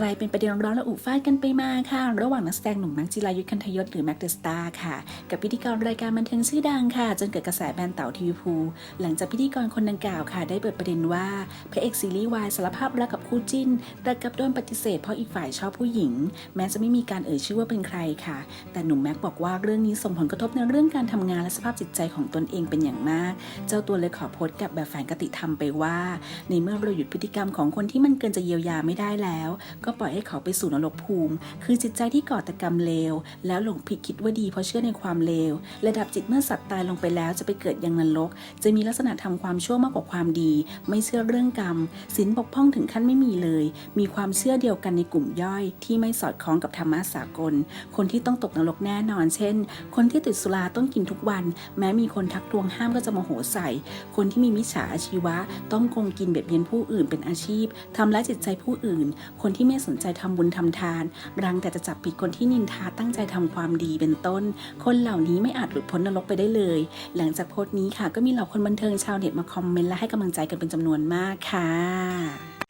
กลายเป็นประเด็นร้อนระอุฟาดกันไปมาค่ะ ระหว่างนักแสดงหนุ่มแม็กจิรายุทธคันธยศหรือแม็กเดอะสตาร์ค่ะ กับพิธีกรรายการบันเทิงชื่อดังค่ะ จนเกิดกระแสแบนเต่าทีวีพูหลังจากพิธีกรคนดังกล่าวค่ะ ได้เปิดประเด็นว่าพระเอกซีรีส์วายสารภาพรักกับคู่จิ้นแต่กับโดนปฏิเสธเพราะอีกฝ่ายชอบผู้หญิง แม้จะไม่มีการเอ่ยชื่อว่าเป็นใครค่ะ แต่หนุ่มแม็กบอกว่าเรื่องนี้ส่งผลกระทบในเรื่องการทำงานและสภาพจิตใจของตนเองเป็นอย่างมาก เจ้าตัวเลยขอโพสต์กับแบบแฝงกติธรรมไปว่า ในเมื่อเราหยุดพฤติกรรมของคนที่มันเกินจะเยียวยาไม่ได้แล้วก็ปล่อยให้เขาไปสู่นรกภูมิ คือจิตใจที่ก่อแต่กรรมเลว แล้วหลงผิดคิดว่าดีเพราะเชื่อในความเลว ระดับจิตเมื่อสัตว์ตายลงไปแล้วจะไปเกิดยังนรก จะมีลักษณะทำความชั่วมากกว่าความดี ไม่เชื่อเรื่องกรรมศีลบกพร่องถึงขั้นไม่มีเลย มีความเชื่อเดียวกันในกลุ่มย่อย ที่ไม่สอดคล้องกับธรรมะสากล คนที่ต้องตกนรกแน่นอน เช่น คนที่ติดสุราต้องกินทุกวัน แม้มีคนทักทวงห้ามก็จะโมโหใส่ คนที่มีมิจฉาอาชีวะ ต้องโกงกินเบียดเบียนผู้อื่นเป็นอาชีพทำร้ายจิตใจผู้อื่น คนที่ไม่สนใจทำบุญทำทาน รังแต่จะจับผิดคนที่นินทาตั้งใจทำความดีเป็นต้น คนเหล่านี้ไม่อาจหลุดพ้นนรกไปได้เลย หลังจากโพสต์นี้ค่ะ ก็มีเหล่าคนบันเทิงชาวเน็ตมาคอมเมนต์และให้กำลังใจกันเป็นจำนวนมากค่ะ